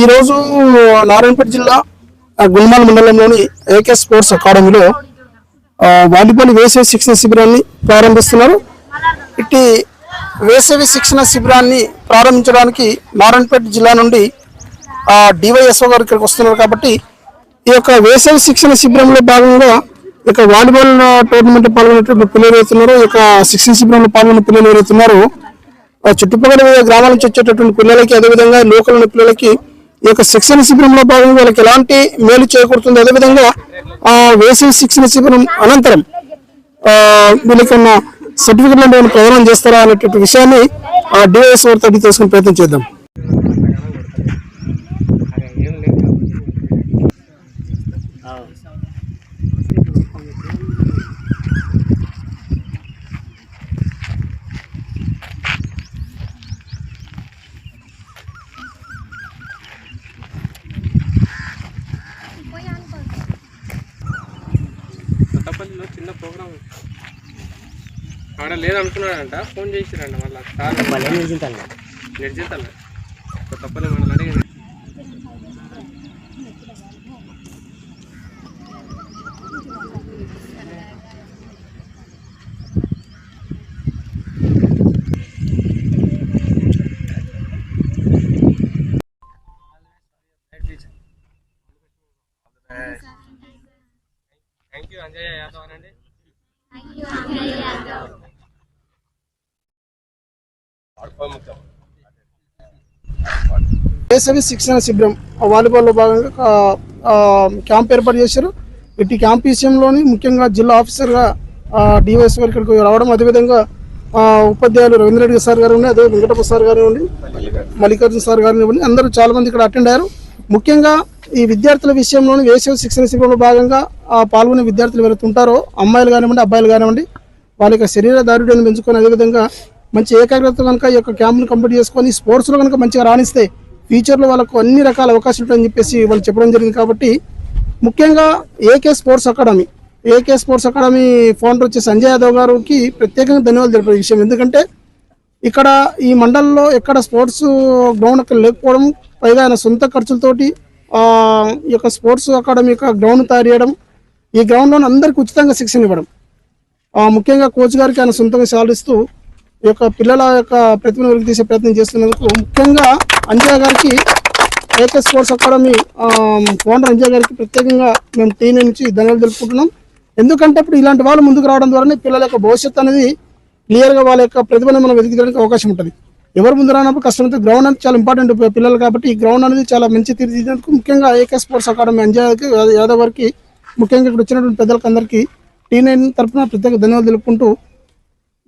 ఈరోజు నారాయణపేట జిల్లా గుల్మాల్ మండలంలోని ఏకే స్పోర్ట్స్ అకాడమీలో వాలీబాల్ వేసవి శిక్షణ శిబిరాన్ని ప్రారంభిస్తున్నారు. ఇట్టి వేసవి శిక్షణ శిబిరాన్ని ప్రారంభించడానికి నారాయణపేట జిల్లా నుండి డివైఎస్ఓ గారు ఇక్కడికి వస్తున్నారు కాబట్టి ఈ యొక్క వేసవి శిక్షణ శిబిరంలో భాగంగా ఈ యొక్క వాలీబాల్ టోర్నమెంట్ పాల్గొనేటువంటి పిల్లలు ఎవరుతున్నారో ఈ యొక్క శిక్షణ శిబిరంలో పాల్గొనే పిల్లలు ఎవరైతున్నారో చుట్టుపక్కల గ్రామాల నుంచి వచ్చేటటువంటి పిల్లలకి అదేవిధంగా లోకల్ ఉన్న పిల్లలకి ఈ యొక్క శిక్షణ శిబిరంలో భాగంగా వాళ్ళకి ఎలాంటి మేలు చేకూరుతుంది? అదేవిధంగా ఆ వేసవి శిక్షణ శిబిరం అనంతరం వీళ్ళకి ఉన్న సర్టిఫికెట్లను ప్రదానం చేస్తారా అనేటువంటి విషయాన్ని ఆ డివైఎస్ వారితో అడిగి తెలుసుకునే ప్రయత్నం చేద్దాం కొత్తపల్లిలో చిన్న ప్రోగ్రామ్ ఆడ లేదనుకున్నాడంట. ఫోన్ చేసిరంట మళ్ళీ. సార్ నిర్జితాలు కొత్తపల్లి మనల్ని అడిగి థ్యాంక్ యూ అంజయ్య యాదవ్ అనండి. వేసవి శిక్షణ శిబిరం వాలీబాల్లో భాగంగా క్యాంప్ ఏర్పాటు చేశారు. ఇటు క్యాంప్ విషయంలోని ముఖ్యంగా జిల్లా ఆఫీసర్గా డివైఎస్ గారు ఇక్కడికి రావడం అదేవిధంగా ఉపాధ్యాయులు రవీంద్రరెడ్డి సార్ గారు ఉండి అదే వెంకటప్ప సార్ గారు ఉండి మల్లికార్జున సార్ గారు ఉండి అందరూ చాలా మంది ఇక్కడ అటెండ్ అయ్యారు. ముఖ్యంగా ఈ విద్యార్థుల విషయంలోని వేసవి శిక్షణ శిబిరంలో భాగంగా పాల్గొనే విద్యార్థులు ఎవరైతే ఉంటారో అమ్మాయిలు కానివ్వండి అబ్బాయిలు కానివ్వండి వాళ్ళ యొక్క శరీర దారుఢ్యాన్ని పెంచుకొని అదేవిధంగా మంచి ఏకాగ్రత కనుక ఈ యొక్క క్యాంప్ను కంప్లీట్ చేసుకొని స్పోర్ట్స్లో కనుక మంచిగా రాణిస్తే ఫ్యూచర్లో వాళ్ళకు అన్ని రకాల అవకాశాలు ఉంటాయని చెప్పేసి వాళ్ళు చెప్పడం జరిగింది కాబట్టి ముఖ్యంగా A K sports academy A K sports academy founder వచ్చి సంజయ్ యాదవ్ గారికి ప్రత్యేకంగా ధన్యవాదాలు తెలిపే విషయం. ఎందుకంటే ఇక్కడ ఈ మండలంలో ఎక్కడ స్పోర్ట్స్ గ్రౌండ్ అక్కడ లేకపోవడం పైగా ఆయన సొంత ఖర్చులతోటి ఈ యొక్క స్పోర్ట్స్ అకాడమీ యొక్క గ్రౌండ్ తయారు చేయడం ఈ గ్రౌండ్లో అందరికీ ఉచితంగా శిక్షణ ఇవ్వడం. ముఖ్యంగా కోచ్ గారికి ఆయన సొంతంగా శాలరీ ఇస్తూ ఈ యొక్క పిల్లల యొక్క ప్రతిభను వెలికి తీసే ప్రయత్నం చేస్తున్నందుకు ముఖ్యంగా అంజయ్ గారికి A K sports academy owner founder Anjay గారికి ప్రత్యేకంగా మేము టీం నుంచి ధన్యవాదాలు తెలుపుకుంటున్నాం. ఎందుకంటే ఇప్పుడు ఇలాంటి వాళ్ళు ముందుకు రావడం ద్వారానే పిల్లల యొక్క భవిష్యత్తు అనేది క్లియర్గా వాళ్ళ యొక్క ప్రతిభను మనం వెతికడానికి అవకాశం ఉంటుంది. ఎవరు ముందు రానప్పుడు కష్టమైతే గ్రౌండ్ అనేది చాలా ఇంపార్టెంట్ పిల్లలు కాబట్టి ఈ గ్రౌండ్ అనేది చాలా మంచి తీర్చిదిద్దేందుకు ముఖ్యంగా ఏకే స్పోర్ట్స్ అకాడమీ అంజయ్కి యాదవ్ గారికి ముఖ్యంగా ఇక్కడ వచ్చినటువంటి పెద్దలకు అందరికీ టీ నైన్ తరఫున ప్రత్యేక ధన్యవాదాలు తెలుపుకుంటూ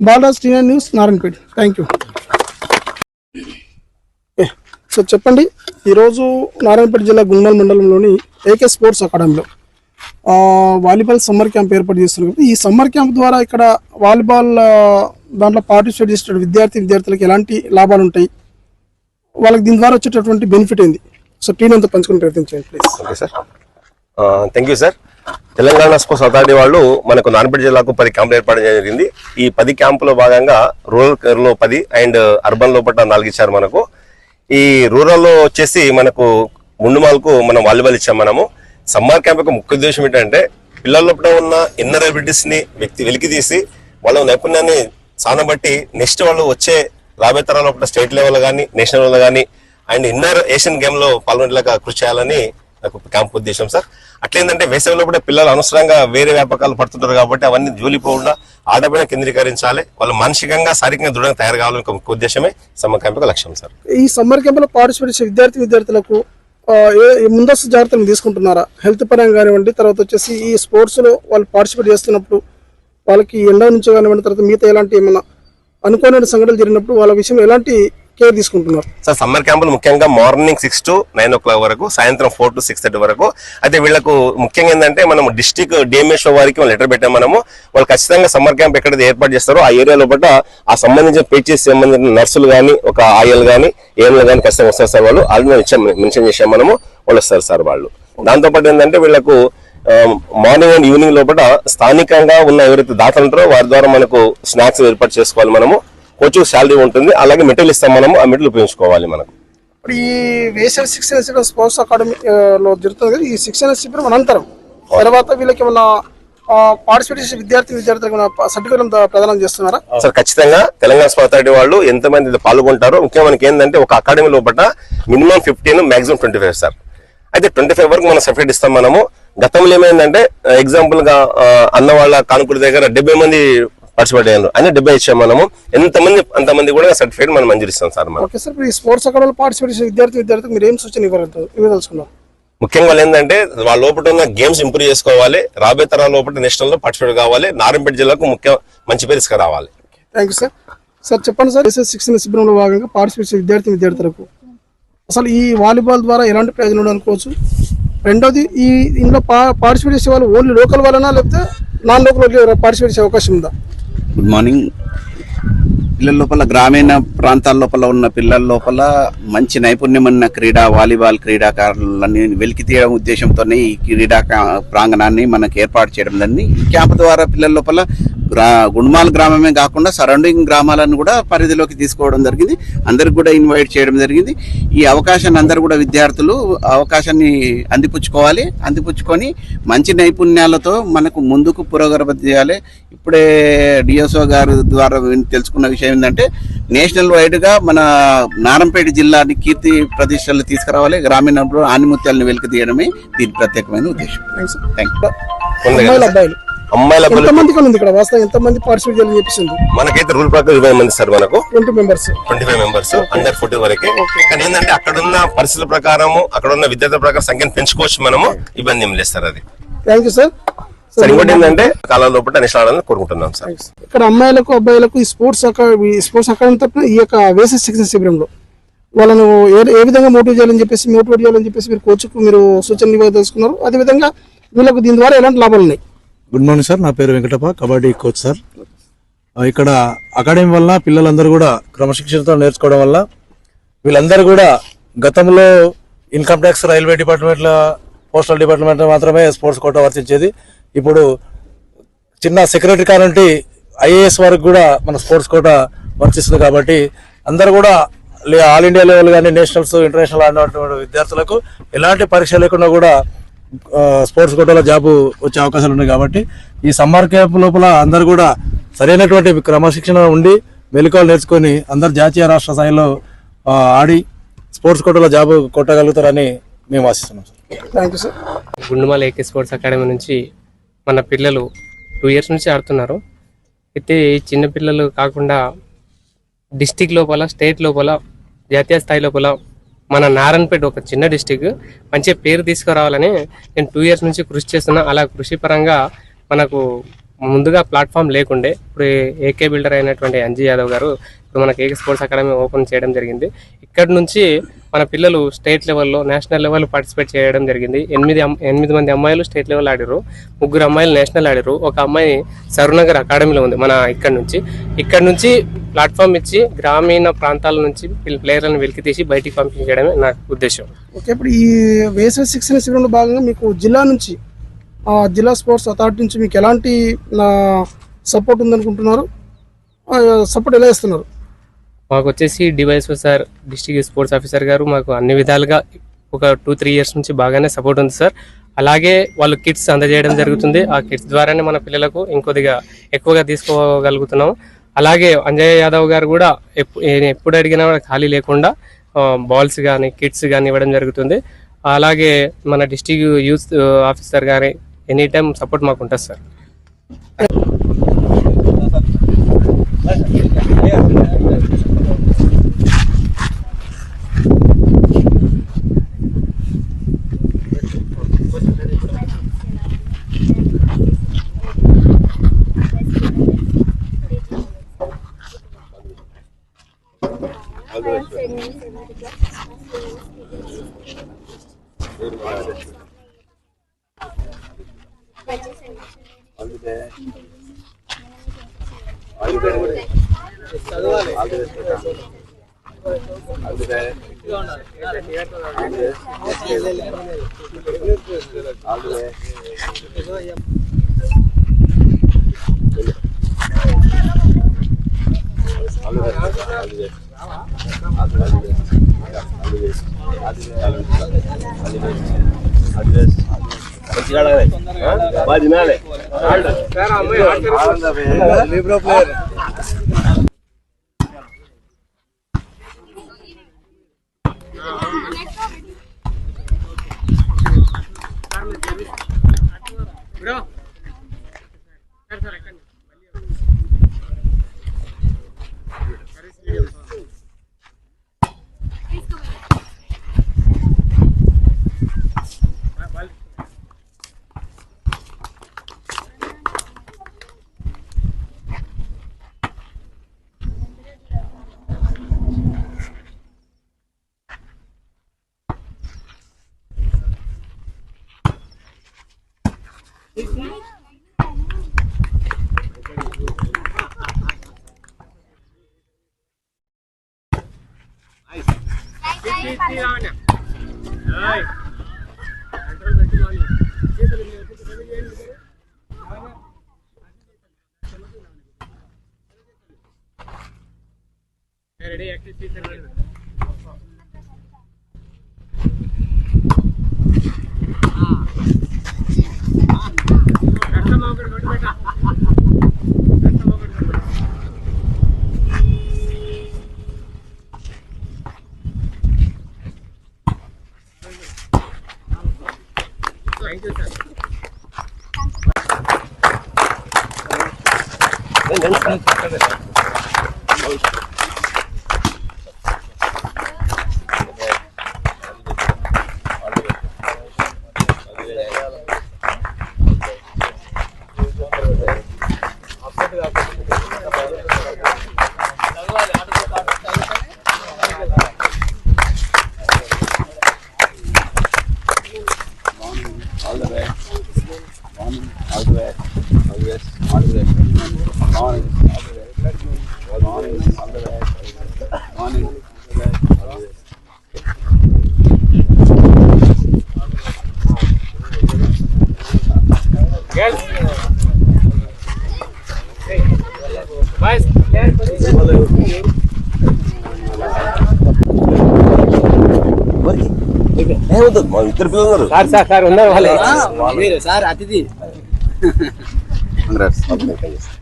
Balaraj T news Narayanpet thank you so చెప్పండి. ఈరోజు నారాయణపేట జిల్లా గుండల్ మండలంలోని ఏకే స్పోర్ట్స్ అకాడమీలో వాలీబాల్ సమ్మర్ క్యాంప్ ఏర్పాటు చేస్తున్నారు ఈ సమ్మర్ క్యాంప్ ద్వారా ఇక్కడ వాలీబాల్ దాంట్లో పార్టిసిపేట్ చేసే విద్యార్థి విద్యార్థులకు ఎలాంటి లాభాలు ఉంటాయి? వాళ్ళకి దీని ద్వారా వచ్చేటటువంటి బెనిఫిట్ ఏంది? సో టీని అంతా పంచుకుని ప్రయత్నించండి please okay sir. Thank you sir Telangana sports authority వాళ్ళు మనకు నాన్పేట జిల్లాకు పది క్యాంపులు ఏర్పాటు చేయడం జరిగింది. ఈ పది క్యాంపులో భాగంగా రూరల్లో పది అండ్ అర్బన్ లోపల నాలుగు ఇచ్చారు మనకు. ఈ రూరల్లో వచ్చేసి మనకు ముండుమాలకు మనం వాలీబాల్ ఇచ్చాం మనము. సమ్మర్ క్యాంప్ యొక్క ముఖ్య ఉద్దేశం ఏంటంటే పిల్లల లోపల ఉన్న ఇన్నర్ అబిలిటీస్ని వ్యక్తి వెలికి తీసి వాళ్ళ నైపుణ్యాన్ని సానబట్టి నెక్స్ట్ వాళ్ళు వచ్చే రాబోయే తరాల స్టేట్ లెవెల్ కానీ నేషనల్ లెవెల్ కానీ అండ్ ఇన్నర్ ఏషియన్ గేమ్లో పాల్గొనేలాగా కృషి చేయాలని నాకు క్యాంప్ ఉద్దేశం సార్. అట్లేందంటే వేసవిలో కూడా పిల్లలు అనవసరంగా వేరే వ్యాపకాలు పడుతుంటారు కాబట్టి అవన్నీ జోలిపోకుండా ఆడపైన కేంద్రీకరించాలి. వాళ్ళు మానసికంగా శారీరకంగా దృఢంగా తయారు కావాలని ఒక ముఖ్య ఉద్దేశమే సమ్మర్ క్యాంప్ యొక్క లక్ష్యం సార్. ఈ సమ్మర్ క్యాంప్లో పార్టిసిపేట్ విద్యార్థి విద్యార్థులకు ముందస్తు జాగ్రత్తలు తీసుకుంటున్నారా? హెల్త్ పరంగా కానివ్వండి తర్వాత వచ్చేసి ఈ స్పోర్ట్స్లో వాళ్ళు పార్టిసిపేట్ చేస్తున్నప్పుడు వాళ్ళకి ఎండ నుంచి కానివ్వండి తర్వాత మిగతా ఎలాంటి ఏమైనా అనుకోని సంఘటనలు జరిగినప్పుడు వాళ్ళ విషయం ఎలాంటి కేర్ తీసుకుంటున్నారు. సార్ సమ్మర్ క్యాంపులు ముఖ్యంగా morning six to nine o'clock వరకు సాయంత్రం ఫోర్ టు సిక్స్ థర్టీ వరకు. అయితే వీళ్ళకు ముఖ్యంగా ఏంటంటే మనం డిస్టిక్ డిఎంఎస్ఓ వారికి లెటర్ పెట్టాం మనము. వాళ్ళు ఖచ్చితంగా సమ్మర్ క్యాంప్ ఎక్కడైతే ఏర్పాటు చేస్తారో ఆ ఏరియా లోపల ఆ సంబంధించిన పేచెస్ సంబంధించిన నర్సులు కానీ ఒక ఆయల్ కానీ ఏఎంలు కానీ ఖచ్చితంగా వస్తారు సార్ వాళ్ళు. ఆల్రెడీ ఇచ్చాం మెన్షన్ చేసాం మనము వాళ్ళు వస్తారు సార్ వాళ్ళు. దాంతోపాటు ఏంటంటే వీళ్ళకు మార్నింగ్ అండ్ ఈవినింగ్ లోపల స్థానికంగా ఉన్న ఎవరైతే దాతలు ఉంటారో వారి ద్వారా మనకు స్నాక్స్ ఏర్పాటు చేసుకోవాలి మనము. కోచ్ శాలరీ ఉంటుంది. అలాగే మెటీరియల్ ఇస్తాం మనము ఆ మెటీరియల్ ఉపయోగించుకోవాలి మనకు. ఇప్పుడు ఈ వేసవి శిక్షణ శిబిరం స్పోర్ట్స్ అకాడమీ లో జరుగుతుంది కదా ఈ శిక్షణ శిబిరం అనంతరం తర్వాత వీళ్ళకి ఏమన్నా పార్టిసిపేట్ చేసే విద్యార్థి విద్యార్థులకు సర్టిఫికేట్ ప్రదానం చేస్తున్నారా? సార్ ఖచ్చితంగా తెలంగాణ అథారిటీ వాళ్ళు ఎంతమంది పాల్గొంటారో ముఖ్యంగా మనకి ఏంటంటే ఒక అకాడమీ లోపల minimum fifteen maximum twenty five sir. అయితే ట్వంటీ ఫైవ్ వరకు మనం సర్టిఫికేట్ ఇస్తాం మనము. గతంలో ఏమైందంటే ఎగ్జాంపుల్గా ఆ, అన్న వాళ్ళ కానుకూరు దగ్గర డెబ్బై మంది పార్టిసిపేట్ అయ్యారు అని డెబ్బై ఇచ్చాం మనము ఎంతమంది అంతమంది కూడా సర్టిఫికేట్ మనం మంజూరు ఇస్తాం సార్ మనం. ఓకే సార్ ఈ స్పోర్ట్స్ అకాడమీలో పార్టిసిపేట్ చేసే విద్యార్థి విద్యార్థులకు మీరు ఏం సూచన ఇవ్వగలుగుతారు ఇవ్వదలుచుకున్నారు? ముఖ్యంగా వాళ్ళు ఏంటంటే వాళ్ళ లోపల ఉన్న గేమ్స్ ఇంప్రూవ్ చేసుకోవాలి రాబోయే తరాల లోపల నేషనల్లో పార్టిసిపేట్ కావాలి నారాయణపేట జిల్లాకు ముఖ్య మంచి పేరు తీసుకురావాలి. Thank you sir. సార్ చెప్పండి సార్ ఎస్ఎస్ శిక్షణ శిబిరంలో భాగంగా పార్టిసిపేట్ చేసే విద్యార్థి విద్యార్థులకు. అసలు ఈ వాలీబాల్ ద్వారా ఎలాంటి ప్రయోజనం అనుకోవచ్చు. రెండోది ఈ ఇందులో పా పార్టిసిపేట్ చేసే వాళ్ళు ఓన్లీ లోకల్ వాళ్ళనా లేకపోతే నాన్ లోకల్ పార్టిసిపేట్ చేసే అవకాశం ఉందా? గుడ్ మార్నింగ్ పిల్లల లోపల గ్రామీణ ప్రాంతాల లోపల ఉన్న పిల్లల లోపల మంచి నైపుణ్యం ఉన్న క్రీడా వాలీబాల్ క్రీడాకారులని వెలికి తీయడం ఉద్దేశంతోనే ఈ క్రీడా ప్రాంగణాన్ని మనకు ఏర్పాటు చేయడం జరిగింది. ఈ క్యాంప్ ద్వారా పిల్లల లోపల గ్రా గుణమాల గ్రామమే కాకుండా సరౌండింగ్ గ్రామాలను కూడా పరిధిలోకి తీసుకోవడం జరిగింది. అందరికి కూడా ఇన్వైట్ చేయడం జరిగింది. ఈ అవకాశాన్ని అందరు కూడా విద్యార్థులు అవకాశాన్ని అందిపుచ్చుకోవాలి. అందిపుచ్చుకొని మంచి నైపుణ్యాలతో మనకు ముందుకు పురోగతి చేయాలి ఇప్పుడే డిఎస్ఓ గారి ద్వారా తెలుసుకున్న విషయం ఏంటంటే నేషనల్ వైడ్గా మన నారంపేట జిల్లాని కీర్తి ప్రతిష్టలు తీసుకురావాలి. గ్రామీణ ఆనిముత్యాలను వెలికి తీయడమే దీని ప్రత్యేకమైన ఉద్దేశం. థ్యాంక్స్ థ్యాంక్ యూ ఉంది అమ్మాయిలు ఎంతమంది ఇక్కడ? వాస్తవం ఎంతమంది పార్టిసిపేట్ చేయాలని చెప్పేసింది మనకైతే రూల్ ప్రకారం ఇరవై మంది సార్ మనకు. Twenty members. Twenty five members under forty వరకే. కానీ ఏంటంటే అక్కడ ఉన్న పరిస్థితుల ప్రకారము అక్కడ ఉన్న విద్యార్థుల ప్రకారం సంఖ్యను పెంచుకోవచ్చు మనము. ఇబ్బంది ఏం లేదు సార్ అది. థ్యాంక్ యూ సార్ సార్ ఇంకోటి ఏంటంటే కాలం లోపల ఆడాలని కోరుకుంటున్నాం సార్. ఇక్కడ అమ్మాయిలకు అబ్బాయిలకు ఈ స్పోర్ట్స్ అకాడమీ స్పోర్ట్స్ అకాడమీ తరపున ఈ యొక్క వేసవి శిక్షణ శిబిరంలో వాళ్ళను ఏ ఏ విధంగా మోటివేట్ చేయాలని చెప్పేసి మోటివేట్ చేయాలని చెప్పేసి మీరు కోచ్కు మీరు సూచనలు ఇవ్వదలుచుకున్నారు. అదేవిధంగా వీళ్ళకు దీని ద్వారా ఎలాంటి లాభాలు ఉన్నాయి? గుడ్ మార్నింగ్ సార్ నా పేరు వెంకటప్ప కబడ్డీ కోచ్ సార్ ఇక్కడ అకాడమీ వల్ల పిల్లలందరూ కూడా క్రమశిక్షణతో నేర్చుకోవడం వల్ల వీళ్ళందరూ కూడా గతంలో ఇన్కమ్ ట్యాక్స్ రైల్వే డిపార్ట్మెంట్ల పోస్టల్ డిపార్ట్మెంట్ మాత్రమే స్పోర్ట్స్ కోటా వర్తించేది. ఇప్పుడు చిన్న సెక్రటరీ కానంటి ఐఏఎస్ వరకు కూడా మన స్పోర్ట్స్ కోట వర్తిస్తుంది కాబట్టి అందరూ కూడా లే- ఆల్ ఇండియా లెవెల్ కానీ నేషనల్స్ ఇంటర్నేషనల్ ఆడినటువంటి విద్యార్థులకు ఎలాంటి పరీక్ష లేకుండా కూడా స్పోర్ట్స్ కోటాలో జాబ్ వచ్చే అవకాశాలు ఉన్నాయి కాబట్టి ఈ సమ్మర్ క్యాంప్ లోపల అందరూ కూడా సరైనటువంటి క్రమశిక్షణ ఉండి మెలకువలు నేర్చుకొని అందరు జాతీయ రాష్ట్ర స్థాయిలో ఆడి స్పోర్ట్స్ కోటాలో జాబ్ కొట్టగలుగుతారని మేము ఆశిస్తున్నాం sir thank you sir Gundumala A K sports academy నుంచి మన పిల్లలు టూ ఇయర్స్ నుంచి ఆడుతున్నారు. అయితే ఈ చిన్న పిల్లలు కాకుండా డిస్టిక్ లోపల స్టేట్ లోపల జాతీయ స్థాయి లోపల మన నారాయణపేట ఒక చిన్న డిస్టిక్ మంచి పేరు తీసుకురావాలని నేను టూ ఇయర్స్ నుంచి కృషి చేస్తున్నా. అలా కృషి పరంగా మనకు ముందుగా ప్లాట్ఫామ్ లేకుండే ఇప్పుడు ఏకే బిల్డర్ అయినటువంటి అంజీ యాదవ్ గారు ఇప్పుడు మనకి ఏకే స్పోర్ట్స్ అకాడమీ ఓపెన్ చేయడం జరిగింది. ఇక్కడ నుంచి మన పిల్లలు స్టేట్ లెవెల్లో నేషనల్ లెవెల్ పార్టిసిపేట్ చేయడం జరిగింది. ఎనిమిది అమ్- ఎనిమిది మంది అమ్మాయిలు స్టేట్ లెవెల్ ఆడారు. ముగ్గురు అమ్మాయిలు నేషనల్ ఆడారు. ఒక అమ్మాయి సరునగర్ అకాడమీలో ఉంది మన ఇక్కడ నుంచి. ఇక్కడ నుంచి ప్లాట్ఫామ్ ఇచ్చి గ్రామీణ ప్రాంతాల నుంచి ప్లేయర్లను వెలికి తీసి బయటికి పంపించడమే నా ఉద్దేశం. ఓకే ఇప్పుడు ఈ వేసవి శిక్షణ శిబిరంలో భాగంగా మీకు జిల్లా నుంచి జిల్లా స్పోర్ట్స్ అథారిటీ నుంచి మీకు ఎలాంటి సపోర్ట్ ఉందనుకుంటున్నారు? సపోర్ట్ ఎలా ఇస్తున్నారు మాకు వచ్చేసి device sir district sports officer గారు మాకు అన్ని విధాలుగా ఒక టూ త్రీ ఇయర్స్ నుంచి బాగానే సపోర్ట్ ఉంది సార్. అలాగే వాళ్ళు కిట్స్ అందజేయడం జరుగుతుంది. ఆ కిట్స్ ద్వారానే మన పిల్లలకు ఇంకొద్దిగా ఎక్కువగా తీసుకోగలుగుతున్నాం. అలాగే అంజయ్ యాదవ్ గారు కూడా ఎప్పుడు అడిగినా కూడా ఖాళీ లేకుండా బాల్స్ కానీ కిట్స్ కానీ ఇవ్వడం జరుగుతుంది. అలాగే మన డిస్ట్రిక్ట్ యూత్ ఆఫీసర్ గారి ఎనీ టైం సపోర్ట్ మాకు ఉంటుంది sir. All the best all the best చదవాలి all the best all the best ఇట్లా ఉండాలి all the best all the best all the best అది అది అది అది బాగా తినాలి ఏమవుతుంది మా ఇద్దరు పిల్లలు ఉన్నారు సార్ సార్ సార్ ఉన్నారు వాళ్ళే మీరు సార్ అతిథి Congrats. మీ సహకారం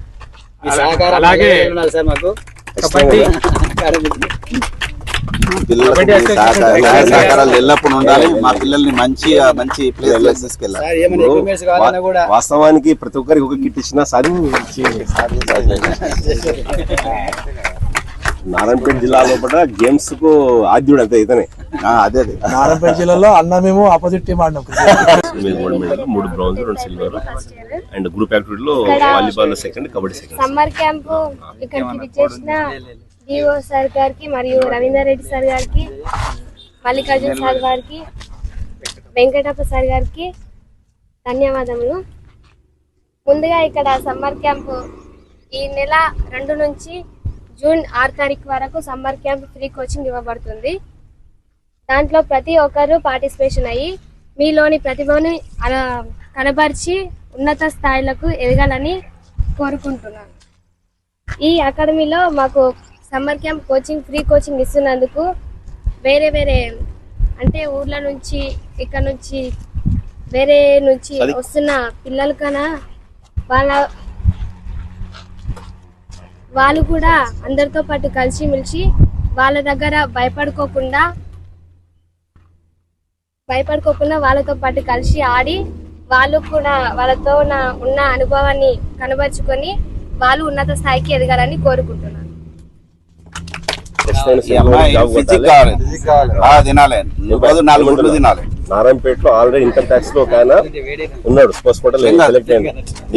అలాగే మాకు. కబడ్డీ. సహకారాలు ఎల్లప్పుడూ ఉండాలి. మా పిల్లల్ని మంచి ప్లేస్ తీసుకెళ్ళాలి వాస్తవానికి ప్రతి ఒక్కరికి ఒక కిట్ ఇచ్చినా సరే. నారాయణపేట జిల్లా లోపల గేమ్స్కు ఆద్యుడు అంతే ఇతనే. ఆ, అదే అదే. నారాయణపేట జిల్లాలో అన్న మేము ఆపోజిట్ టీం ఆడినాం మీరు గోల్డ్ మెడల్ మూడు బ్రౌన్స్ రెండు silver and group యాక్టివిటీలో volleyball second kabaddi second summer camp ఇక్కడికి విచ్చేసిన డిఓ సార్ గారికి మరియు రవీందర్ రెడ్డి సార్ గారికి మల్లికార్జున సార్ గారికి వెంకటప్ప సార్ గారికి ధన్యవాదములు. ముందుగా ఇక్కడ సమ్మర్ క్యాంపు ఈ నెల రెండు నుంచి జూన్ ఆరు తారీఖు వరకు సమ్మర్ క్యాంప్ ఫ్రీ కోచింగ్ ఇవ్వబడుతుంది. దాంట్లో ప్రతి ఒక్కరూ పార్టిసిపేషన్ అయ్యి మీలోని ప్రతిభను అలా కనబరిచి ఉన్నత స్థాయిలకు ఎదగాలని కోరుకుంటున్నాను. ఈ అకాడమీలో మాకు summer camp coaching free coaching ఇస్తున్నందుకు వేరే వేరే అంటే ఊర్ల నుంచి ఇక్కడ నుంచి వేరే నుంచి వస్తున్న పిల్లలు కన్నా వాళ్ళ వాళ్ళు కూడా అందరితో పాటు కలిసిమెలిసి వాళ్ళ దగ్గర భయపడుకోకుండా భయపడుకోకుండా వాళ్ళతో పాటు కలిసి ఆడి వాళ్ళు కూడా వాళ్ళతో ఉన్న ఉన్న అనుభవాన్ని కనబరుచుకొని వాళ్ళు ఉన్నత స్థాయికి ఎదగాలని కోరుకుంటున్నాను. తినాలి నాలుగు గుడ్లు తినాలి. నారాయణపేటలో ఆల్రెడీ ఇన్కమ్ ట్యాక్స్లో ఒక ఆయన ఉన్నాడు స్పోర్ట్స్ హోటల్ సెలెక్ట్ అయింది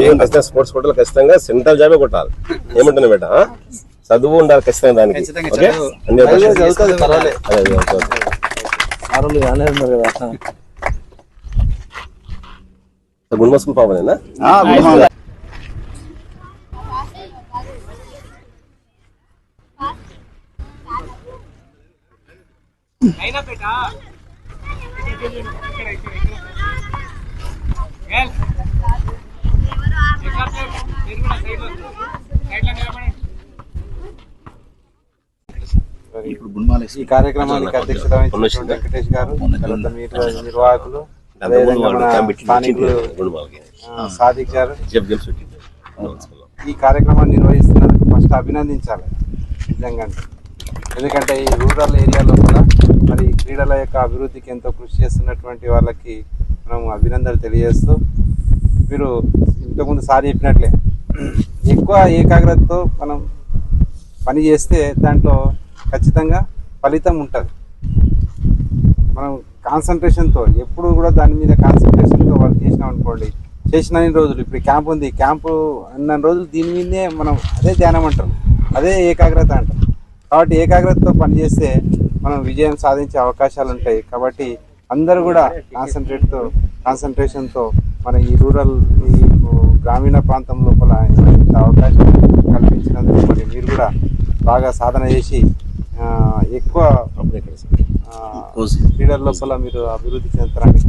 ఏం స్పోర్ట్స్ హోటల్ ఖచ్చితంగా సెంట్రల్ జాబే కొట్టాలి. ఏమంటున్నా బేట? చదువు ఉండాలి ఖచ్చితంగా దానికి. ఓకే? అన్ని ఈ కార్యక్రమానికి అధ్యక్షత వహించిన వెంకటేష్ గారు నిర్వాహకులు సాదిక్ గారు. ఈ కార్యక్రమాన్ని నిర్వహిస్తున్నందుకు ఫస్ట్ అభినందించాలి నిజంగా ఎందుకంటే ఈ రూరల్ ఏరియాలో కూడా మరి క్రీడల యొక్క అభివృద్ధికి ఎంతో కృషి చేస్తున్నటువంటి వాళ్ళకి మనం అభినందనలు తెలియజేస్తూ మీరు ఇంతకుముందు సార్ చెప్పినట్లే ఎక్కువ ఏకాగ్రతతో మనం పని చేస్తే దాంట్లో ఖచ్చితంగా ఫలితం ఉంటుంది. మనం కాన్సన్ట్రేషన్తో ఎప్పుడు కూడా దాని మీద కాన్సన్ట్రేషన్తో వాళ్ళు చేసినాం అనుకోండి చేసిన రోజులు ఇప్పుడు క్యాంప్ ఉంది క్యాంపు అన్న రోజులు దీని మీదే మనం అదే ధ్యానం అంటారు అదే ఏకాగ్రత అంటారు కాబట్టి ఏకాగ్రతతో పనిచేస్తే మనం విజయం సాధించే అవకాశాలు ఉంటాయి. కాబట్టి అందరూ కూడా కాన్సన్ట్రేట్తో కాన్సన్ట్రేషన్తో మన ఈ రూరల్ ఈ గ్రామీణ ప్రాంతం లోపల ఇంత అవకాశం కల్పించినందుకు మరి మీరు కూడా బాగా సాధన చేసి ఎక్కువ క్రీడల లోపల మీరు అభివృద్ధి చెందుతారని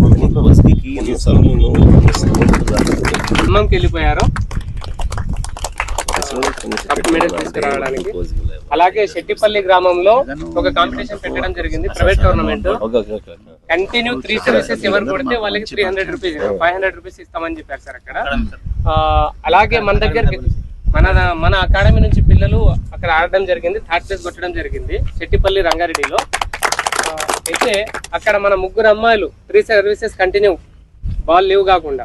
వెళ్ళిపోయారు మెడల్ తీసుకురావడానికి. అలాగే శెట్టిపల్లి గ్రామంలో ఒక కాంపిటీషన్ పెట్టడం జరిగింది private tournament continue three services ఎవరు కొడితే వాళ్ళకి three hundred rupees five hundred rupees ఇస్తామని చెప్పారు సార్ అక్కడ. అలాగే మన దగ్గరికి మన మన అకాడమీ నుంచి పిల్లలు అక్కడ ఆడడం జరిగింది థర్డ్ ప్లేస్ కొట్టడం జరిగింది శెట్టిపల్లి రంగారెడ్డిలో. అయితే అక్కడ మన ముగ్గురు అమ్మాయిలు three services continue ball leave కాకుండా.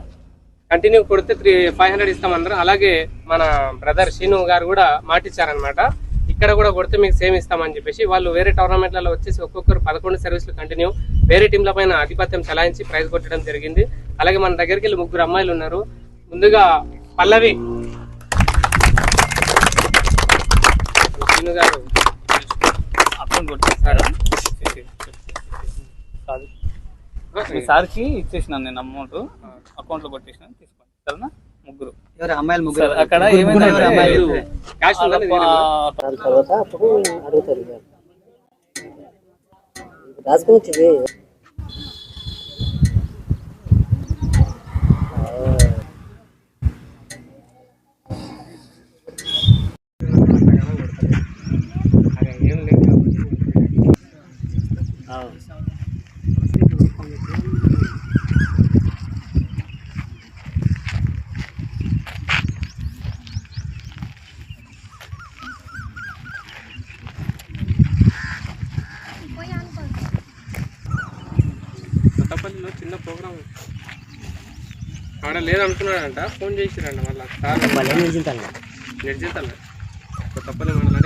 కంటిన్యూ కొడితే త్రీ ఫైవ్ హండ్రెడ్ ఇస్తామన్నారు. అలాగే మన బ్రదర్ శ్రీను గారు కూడా మాటిచ్చారనమాట ఇక్కడ కూడా కొడితే మీకు సేమ్ ఇస్తామని చెప్పేసి వాళ్ళు వేరే టోర్నమెంట్లలో వచ్చేసి ఒక్కొక్కరు పదకొండు సర్వీసులు కంటిన్యూ వేరే టీంల పైన ఆధిపత్యం చలాయించి ప్రైజ్ కొట్టడం జరిగింది. అలాగే మన దగ్గరికి వెళ్ళి ముగ్గురు అమ్మాయిలు ఉన్నారు. ముందుగా పల్లవి. శ్రీను గారు. సార్కి ఇచ్చేసినాను నేను అమౌంట్. అకౌంట్లో కొట్టేసిన తీసుకోండి. సరేనా? ముగ్గురు. ఎవరు? అమ్మాయిలు ముగ్గురు అక్కడ ముగ్గురు ఏమైందంటే ఎవరు అమ్మాయిలు? క్యాష్ ఉందా నీ దగ్గర? ఆ, తర్వాత అప్పుడు అడుగుతారు ఇక. రాసుకొని వచ్చింది అరే, ఏం లేదు కాబట్టి. కొత్తపల్లిలో చిన్న ప్రోగ్రామ్. ఆడ లేదనుకున్నాడంట ఫోన్ చేసిరంట మళ్ళీ. సార్ నిర్జితాల కొత్తపల్లి మనల్ని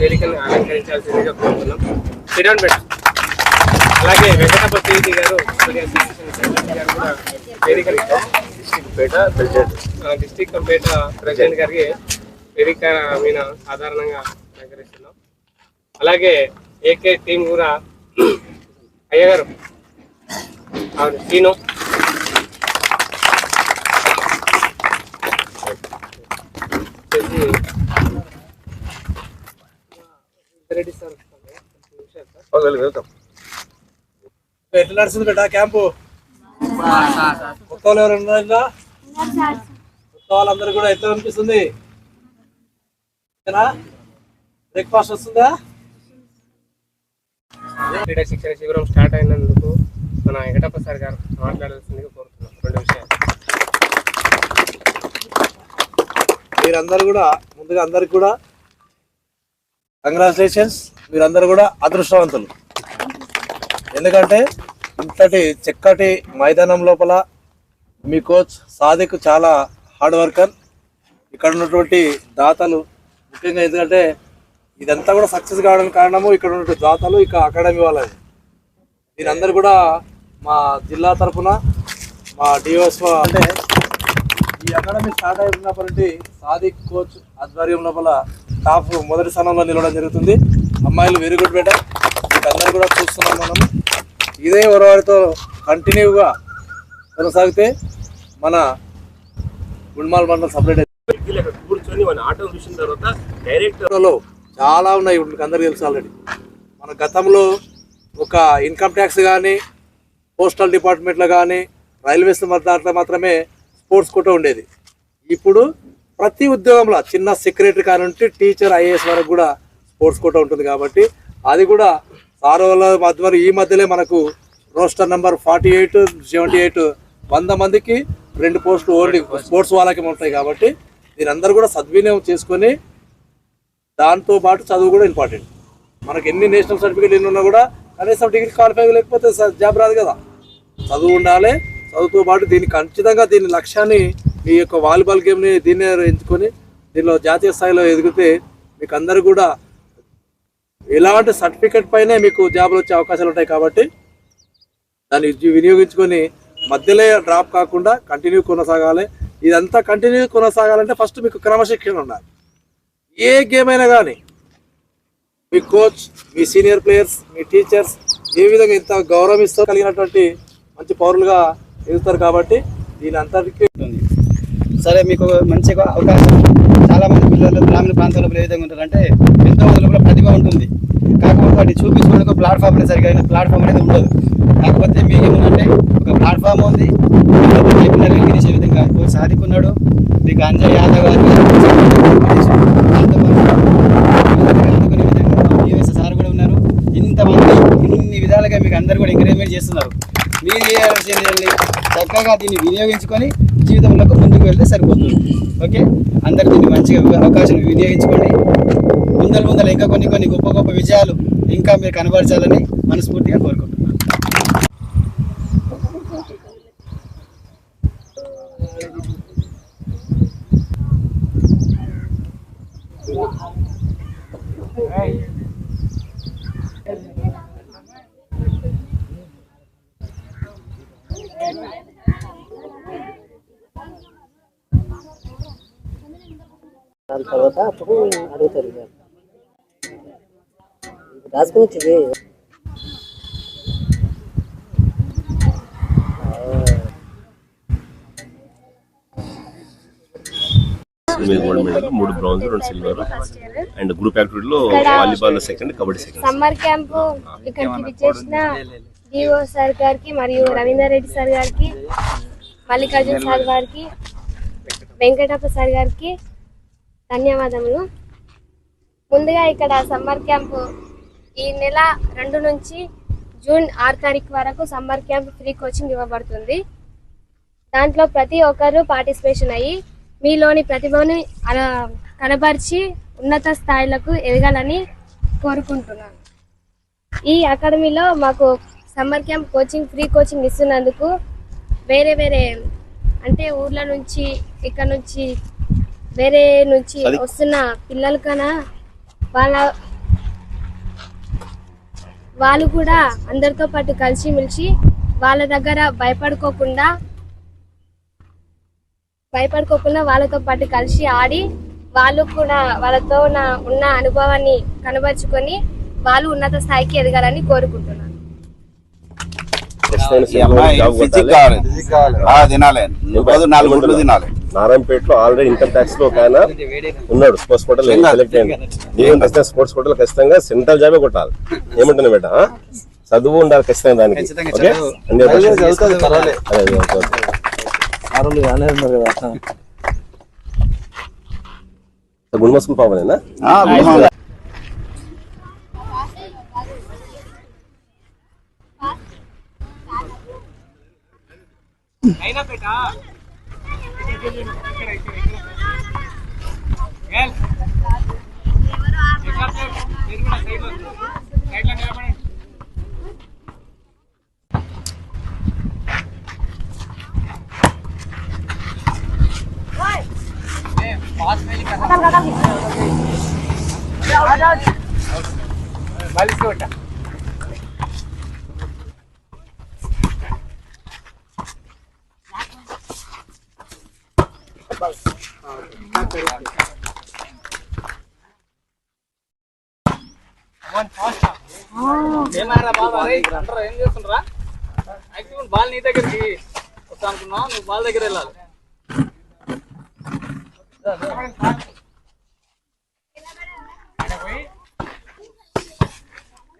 వేదికను అలంకరించాల్సిందిగా కోరుతున్నాం. శ్రీరామ్ బెట్ అలాగే వెంకటపతి రెడ్డి గారు గారు కూడా ప్రెసిడెంట్. గారికి వేదిక మీద సాధారణంగా అలంకరిస్తున్నాం. అలాగే ఏకే టీం కూడా అయ్య గారు అవును రెడ్డి సార్ ఎట్లా నడుస్తుంది బేటా క్యాంపు? వాళ్ళు ఎవరు ఉన్నారా వాళ్ళందరూ కూడా ఎట్లా అనిపిస్తుంది బ్రేక్ఫాస్ట్ వస్తుందా? క్రీడా శిక్షణ శిబిరం స్టార్ట్ అయినందుకు మన వెంకటప్ప సార్ గారు మాట్లాడాల్సిందిగా కోరుతున్నాం. రెండు విషయాలు. మీరందరూ కూడా ముందుగా అందరికి కూడా కంగ్రాచులేషన్స్ మీరందరూ కూడా అదృష్టవంతులు. ఎందుకంటే ఇంతటి చక్కటి మైదానం లోపల మీ కోచ్ సాదిక్ చాలా హార్డ్ వర్కర్ ఇక్కడ ఉన్నటువంటి దాతలు ముఖ్యంగా ఎందుకంటే ఇదంతా కూడా సక్సెస్ కావడానికి కారణము ఇక్కడ ఉన్న దాతలు ఇక అకాడమీ వాళ్ళది. దీని కూడా మా జిల్లా తరఫున మా డిఓస్ అంటే ఈ అకాడమీ స్టార్ట్ అయినప్పటి సాదిక్ కోచ్ ఆధ్వర్యం లోపల టాప్ మొదటి స్థానంలో నిలవడం జరుగుతుంది. అమ్మాయిలు వెరీ గుడ్ బెటర్. వీటందరూ కూడా చూస్తున్నాం మనం ఇదే వారితో కంటిన్యూగా కొనసాగితే మన గుండ్మాల్ మండలం సపరేట్ కూర్చొని మన ఆటో చూసిన తర్వాత డైరెక్టర్లో చాలా ఉన్నాయి ఇప్పుడు అందరికీ తెలుసు ఆల్రెడీ మన గతంలో ఒక ఇన్కమ్ ట్యాక్స్ కానీ పోస్టల్ డిపార్ట్మెంట్లో కానీ రైల్వేస్ దాంట్లో మాత్రమే స్పోర్ట్స్ కోట ఉండేది. ఇప్పుడు ప్రతి ఉద్యోగంలో చిన్న సెక్రటరీ కానుంటి టీచర్ ఐఏఎస్ వరకు కూడా స్పోర్ట్స్ కోట ఉంటుంది కాబట్టి అది కూడా సార్ వాళ్ళ మధ్య ఈ మధ్యలో మనకు roster number forty eight seventy eight వంద మందికి రెండు పోస్టులు ఓన్లీ స్పోర్ట్స్ వాళ్ళకి ఉంటాయి కాబట్టి దీని అందరూ కూడా సద్వినియోగం చేసుకొని దాంతో పాటు చదువు కూడా ఇంపార్టెంట్. మనకి ఎన్ని నేషనల్ సర్టిఫికేట్ ఎన్ని ఉన్నా కూడా కనీసం డిగ్రీ క్వాలిఫై లేకపోతే జాబ్ రాదు కదా. చదువు ఉండాలి చదువుతో పాటు దీన్ని ఖచ్చితంగా దీని లక్ష్యాన్ని మీ యొక్క వాలీబాల్ గేమ్ని దీన్నే ఎంచుకొని దీనిలో జాతీయ స్థాయిలో ఎదిగితే మీకు అందరు కూడా ఎలాంటి సర్టిఫికేట్ పైనే మీకు జాబ్లు వచ్చే అవకాశాలు ఉంటాయి కాబట్టి దాన్ని వినియోగించుకొని మధ్యలో డ్రాప్ కాకుండా కంటిన్యూ కొనసాగాలి. ఇదంతా కంటిన్యూ కొనసాగాలంటే ఫస్ట్ మీకు క్రమశిక్షణ ఉండాలి. ఏ గేమ్ అయినా కానీ మీ కోచ్ మీ సీనియర్ ప్లేయర్స్ మీ టీచర్స్ ఏ విధంగా ఇంత గౌరవిస్తూ కలిగినటువంటి మంచి పౌరులుగా ఎదుగుతారు కాబట్టి దీని అంతటికీ సరే మీకు మంచిగా అవకాశం. చాలా మంది పిల్లలు గ్రామీణ ప్రాంతాల్లో ఏ విధంగా ఉంటారంటే ఎంతో మంది లోపల ప్రతిభ ఉంటుంది. కాకపోతే వాటి చూపించుకోవడానికి ప్లాట్ఫామ్ అనేది సరిగ్గా ప్లాట్ఫామ్ అనేది ఉండదు. కాకపోతే మీకు ఏముందంటే ఒక ప్లాట్ఫామ్ ఉంది ఏ విధంగా సాధికున్నాడు. మీకు గాంజా యాదవ్ గారు అందుకునే విధంగా మా యుఎస్ సార్ కూడా ఉన్నారు. ఇంతమంది ఇన్ని విధాలుగా మీకు అందరు కూడా ఎంకరేజ్మెంట్ చేస్తున్నారు. మీరు చేయాల్సింది చక్కగా దీన్ని వినియోగించుకొని జీవితంలో ముందుకు వెళ్తే సరిపోతుంది. ఓకే? అందరు దీన్ని మంచిగా అవకాశం వినియోగించుకోండి. ముందల ముందల ఇంకా కొన్ని కొన్ని గొప్ప గొప్ప విజయాలు ఇంకా మీరు కనబరచాలని మనస్ఫూర్తిగా కోరుకుంటున్నాను. దాని తర్వాత అప్పుడు అడుగుతారు రాసుకుని వచ్చింది గోల్డ్ మెడల్ మూడు బ్రౌన్స్ రెండు సిల్వర్ అండ్ గ్రూప్ యాక్టివిటీలో ఇక్కడ volleyball second kabaddi second. Summer camp ఇక్కడికి విచ్చేసిన డిఓ సార్ గారికి మరియు రవీందర్ రెడ్డి సార్ గారికి మల్లికార్జున సార్ గారికి వెంకటప్ప సార్ గారికి ధన్యవాదములు. ముందుగా ఇక్కడ సమ్మర్ క్యాంపు ఈ నెల రెండు నుంచి జూన్ ఆరు తారీఖు వరకు సమ్మర్ క్యాంప్ ఫ్రీ కోచింగ్ ఇవ్వబడుతుంది. దాంట్లో ప్రతి ఒక్కరూ పార్టిసిపేషన్ అయ్యి మీలోని ప్రతిభను కనబరిచి ఉన్నత స్థాయిలకు ఎదగాలని కోరుకుంటున్నాను. ఈ అకాడమీలో మాకు summer camp coaching free coaching ఇస్తున్నందుకు వేరే వేరే అంటే ఊర్ల నుంచి ఇక్కడ నుంచి వేరే నుంచి వస్తున్న పిల్లలు కన్నా వాళ్ళ వాళ్ళు కూడా అందరితో పాటు కలిసిమెలిసి వాళ్ళ దగ్గర భయపడుకోకుండా భయపడుకోకుండా వాళ్ళతో పాటు కలిసి ఆడి వాళ్ళు కూడా వాళ్ళతో ఉన్న ఉన్న అనుభవాన్ని కనబరుచుకొని వాళ్ళు ఉన్నత స్థాయికి ఎదగాలని కోరుకుంటున్నాను ఈ అమ్మాయి ఫిజిక్ కావాలి ఆ, తినాలి. నాలుగు గుడ్లు తినాలి. నారాయణపేటలో ఆల్రెడీ ఇన్కమ్ ట్యాక్స్లో ఒక ఆయన ఉన్నాడు. స్పోర్ట్స్ కోటల్ సెలెక్ట్ అయింది నేను ఖచ్చితంగా స్పోర్ట్స్ కోటల్ ఖచ్చితంగా సెంట్రల్ జాబే కొట్టాలి. ఏమంటున్నా బేట? చదువు ఉండాలి ఖచ్చితంగా దానికి. ఓకే. అన్ని అయినా పెట్టా గర్ల్ మీరు కూడా సైడ్లో ఏం చేస్తుండ్రా? యాక్చువల్ బాల్ నీ దగ్గరికి వస్తా అనుకున్నావు? నువ్వు బాల్ దగ్గర వెళ్ళాలి.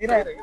ఇరా ఇది